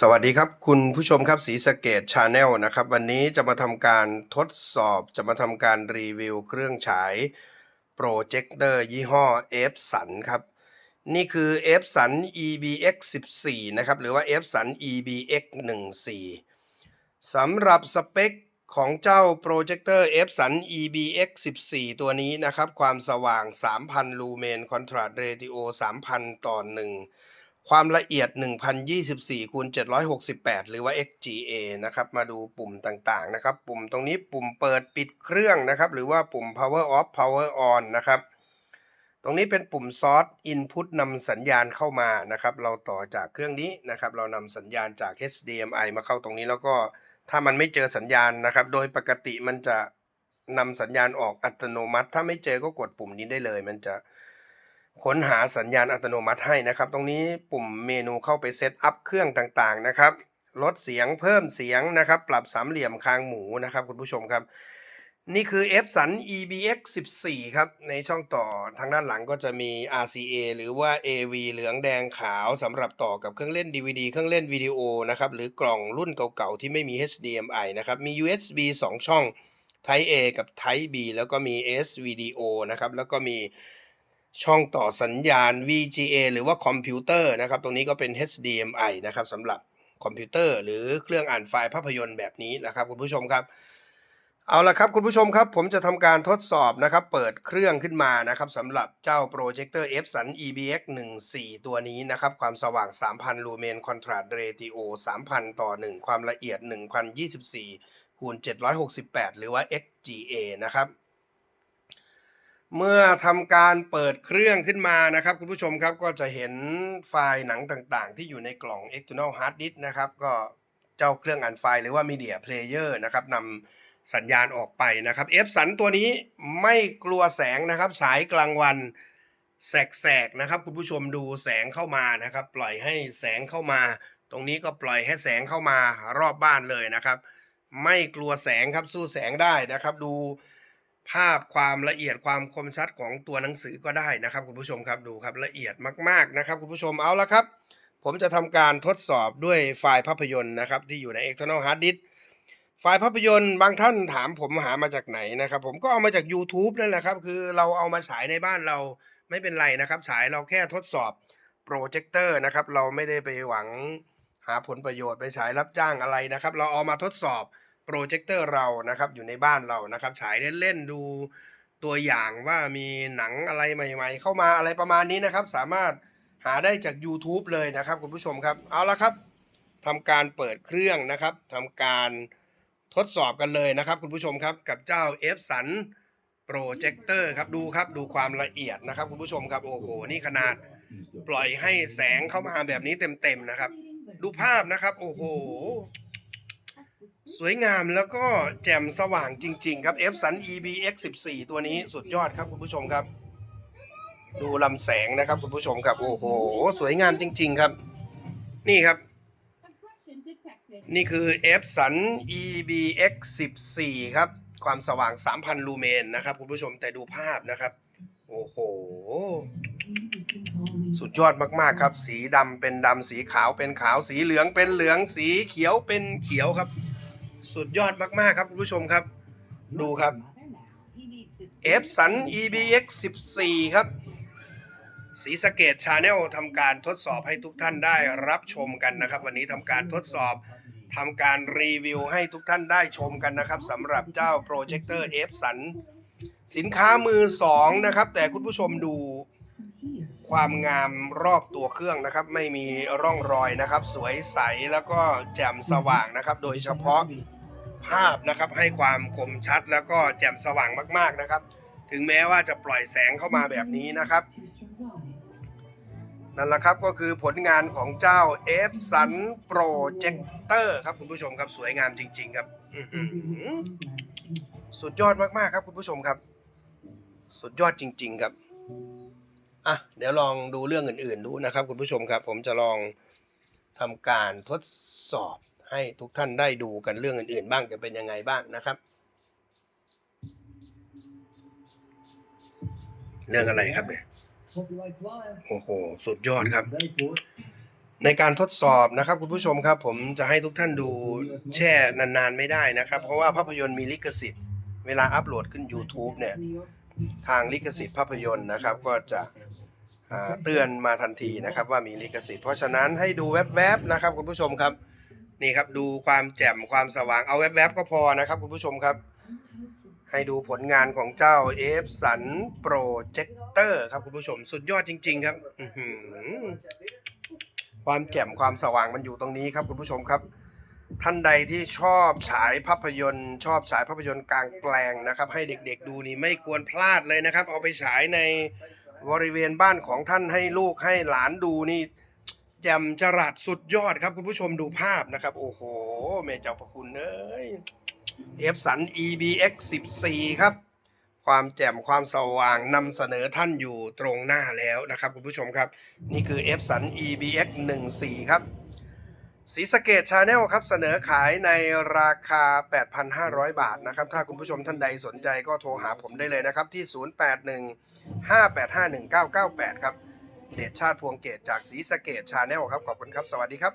สวัสดีครับ คุณผู้ชมครับสีสเกตชาแนลนะครับ วันนี้จะมาทำการทดสอบจะมาทำการรีวิวเครื่องฉายโปรเจคเตอร์ยี่ห้อ f สันครับ นี่คือ f สัน EBX 14นะครับ หรือว่า f สัน EBX 14สำหรับสเปคของเจ้าโปรเจคเตอร์ f สัน EBX 14ตัวนี้นะครับ ความสว่าง 3,000 ลูเมนคอนทราสต์เรติโอ 3,000 ต่อ1 ความละเอียด 1024คูณ768 หรือว่า XGA นะครับ มาดูปุ่มต่างๆนะครับ ปุ่มตรงนี้ปุ่มเปิดปิดเครื่องนะครับ หรือว่าปุ่ม power off power on นะครับ ตรงนี้เป็นปุ่ม source input นำสัญญาณเข้ามานะครับ เราต่อจากเครื่องนี้นะครับ เรานำสัญญาณจาก HDMI มาเข้าตรงนี้แล้วก็ถ้ามันไม่เจอสัญญาณนะครับ โดยปกติมันจะนำสัญญาณออกอัตโนมัติ ถ้าไม่เจอก็กดปุ่มนี้ได้เลย มันจะ ค้นหาสัญญาณอัตโนมัติให้นะครับ ตรงนี้ปุ่มเมนูเข้าไปเซตอัพเครื่องต่างๆนะครับลดเสียงเพิ่มเสียงนะครับ ปรับสามเหลี่ยมคางหมูนะครับคุณผู้ชมครับ นี่คือ f สัน EBX 14 ครับ ในช่องต่อทางด้านหลังก็จะมี RCA หรือว่า AV เหลืองแดงขาวสำหรับต่อกับเครื่องเล่น DVD เครื่องเล่นวิดีโอนะครับ หรือกล่องรุ่นเก่าๆ ที่ไม่มี HDMI นะครับ มี USB 2 ช่อง Type A กับ Type B แล้วก็มี SVDO นะครับ แล้วก็มี ช่องต่อสัญญาณ VGA หรือว่าคอมพิวเตอร์นะครับ ตรงนี้ก็เป็น HDMI นะครับสำหรับคอมพิวเตอร์หรือเครื่องอ่านไฟล์ภาพยนตร์แบบนี้นะครับคุณผู้ชมครับ เอาละครับคุณผู้ชมครับ ผมจะทำการทดสอบนะครับ เปิดเครื่องขึ้นมานะครับสำหรับเจ้าโปรเจคเตอร์ f สัน EBX 14ตัวนี้นะครับ ความสว่าง 3,000 ลูเมนคอนทราสต์เรติโอ3,000 ต่อ 1 ความละเอียด 1,024คูณ768 หรือว่า XGA นะครับ เมื่อทำการเปิดเครื่องขึ้นมานะครับ คุณผู้ชมครับก็จะเห็นไฟล์หนังต่างๆ ที่อยู่ในกล่อง external hard disk นะครับ ก็เจ้าเครื่องอ่านไฟล์หรือว่า media player นะครับนำสัญญาณออกไปนะครับ F สันตัวนี้ไม่กลัวแสงนะครับฉายกลางวันแสกๆนะครับ คุณผู้ชมดูแสงเข้ามานะครับ ปล่อยให้แสงเข้ามา ตรงนี้ก็ปล่อยให้แสงเข้ามารอบบ้านเลยนะครับ ไม่กลัวแสงครับสู้แสงได้นะครับ ดู ภาพความละเอียดความคมชัดของตัวหนังสือก็ได้นะครับคุณผู้ชมครับดูครับละเอียดมากๆนะครับคุณผู้ชมเอาละครับ ผมจะทำการทดสอบด้วยไฟล์ภาพยนตร์นะครับที่อยู่ใน external hard disk ไฟล์ภาพยนตร์บางท่านถามผมหามาจากไหนนะครับ ผมก็เอามาจาก YouTube นั่นแหละครับ คือเราเอามาฉายในบ้านเราไม่เป็นไรนะครับ ฉายเราแค่ทดสอบโปรเจคเตอร์นะครับ เราไม่ได้ไปหวังหาผลประโยชน์ไปฉายรับจ้างอะไรนะครับ เราเอามาทดสอบ โปรเจคเตอร์เรานะครับอยู่ในบ้านเรานะครับฉายเล่นๆดูตัวอย่างว่ามีหนังอะไรใหม่ ๆ เข้ามาอะไรประมาณนี้นะครับ สามารถหาได้จาก YouTube เลยนะครับคุณผู้ชมครับเอาละครับทำการเปิดเครื่องนะครับทำการทดสอบกันเลยนะครับ คุณผู้ชมครับกับเจ้า f สันโปรเจคเตอร์ครับดูครับดูความละเอียดนะครับ คุณผู้ชมครับโอ้โหนี่ขนาดปล่อยให้แสงเข้ามาแบบนี้เต็มๆนะครับ ดูภาพนะครับ โอ้โห สวยงามแล้วก็แจ่มสว่างจริง ๆ ครับ F สัน EBX 14 ตัวนี้สุดยอดครับคุณผู้ชมครับ ดูลำแสงนะครับคุณผู้ชมครับ โอ้โห สวยงามจริง ๆ ครับ นี่ครับ นี่คือ F สัน EBX 14 ครับ ความสว่าง 3,000 ลูเมนนะครับคุณผู้ชมแต่ดูภาพนะครับ โอ้โห สุดยอดมากๆครับ สีดำเป็นดำสีขาวเป็นขาวสีเหลืองเป็นเหลืองสีเขียวเป็นเขียวครับ สุดยอดมาก ๆ ครับคุณผู้ชมครับ ดูครับ F สัน EBX 14 ครับสีสเกตชาแนลทำการทดสอบให้ทุกท่านได้รับชมกันนะครับ วันนี้ทำการทดสอบทำการรีวิวให้ทุกท่านได้ชมกันนะครับสำหรับเจ้าโปรเจคเตอร์ F สันสินค้ามือสองนะครับ แต่คุณผู้ชมดู ความงามรอบตัวเครื่องนะครับ ไม่มีร่องรอยนะครับ สวยใสแล้วก็แจ่มสว่างนะครับ โดยเฉพาะภาพนะครับให้ความคมชัดแล้วก็แจ่มสว่างมาก ๆนะครับ ถึงแม้ว่าจะปล่อยแสงเข้ามาแบบนี้นะครับนั่นแหละครับก็คือผลงานของเจ้า F สันโปรเจคเตอร์ครับคุณผู้ชมครับสวยงามจริง ๆ ครับสุดยอดมากๆครับคุณผู้ชมครับ สุดยอดจริง ๆ ครับ อะเดี๋ยวลองดูเรื่องอื่นๆดูนะครับคุณผู้ชมครับ ผมจะลองทำการทดสอบให้ทุกท่านได้ดูกันเรื่องอื่นๆ บ้างจะเป็นยังไงบ้างนะครับ เรื่องอะไรครับเนี่ยโอ้โหสุดยอดครับ ในการทดสอบนะครับ คุณผู้ชมครับ ผมจะให้ทุกท่านดูแช่นานๆไม่ได้นะครับ เพราะว่าภาพยนตร์มีลิขสิทธิ์ เวลาอัปโหลดขึ้น YouTube เนี่ย ทางลิขสิทธิ์ภาพยนตร์นะครับ ก็จะ เตือนมาทันทีนะครับว่ามีลิขสิทธิ์เพราะฉะนั้นให้ดูแวบๆนะครับคุณผู้ชมครับนี่ครับดูความแจ่มความสว่างเอาแวบๆก็พอนะครับคุณผู้ชมครับ ให้ดูผลงานของเจ้าเอฟสันโปรเจคเตอร์ครับคุณผู้ชมสุดยอดจริง ๆ ครับอื้อหือความแจ่มความสว่างมันอยู่ตรงนี้ครับคุณผู้ชมครับ ท่านใดที่ชอบฉายภาพยนตร์ ชอบฉายภาพยนตร์กลางแปลงนะครับ ให้เด็กๆดูนี่ไม่ควรพลาดเลยนะครับ เอาไปฉายใน บริเวณบ้านของท่านให้ลูกให้หลานดูนี่แจ่มจรัสสุดยอดครับคุณผู้ชมดูภาพนะครับ โอ้โหแม่เจ้าพระคุณเอ้ยเอฟสัน EBX 14ครับ ความแจ่มความสว่างนำเสนอท่านอยู่ตรงหน้าแล้วนะครับคุณผู้ชมครับ นี่คือ F สัน EBX 14ครับ สีสเกตชาแนลครับเสนอขายในราคา 8,500 บาทนะครับ ถ้าคุณผู้ชมท่านใดสนใจก็โทรหาผมได้เลยนะครับ ที่ 0815851998 ครับ เดชชาติพวงเกตจากสีสเกตชาแนลครับ ขอบคุณครับ สวัสดีครับ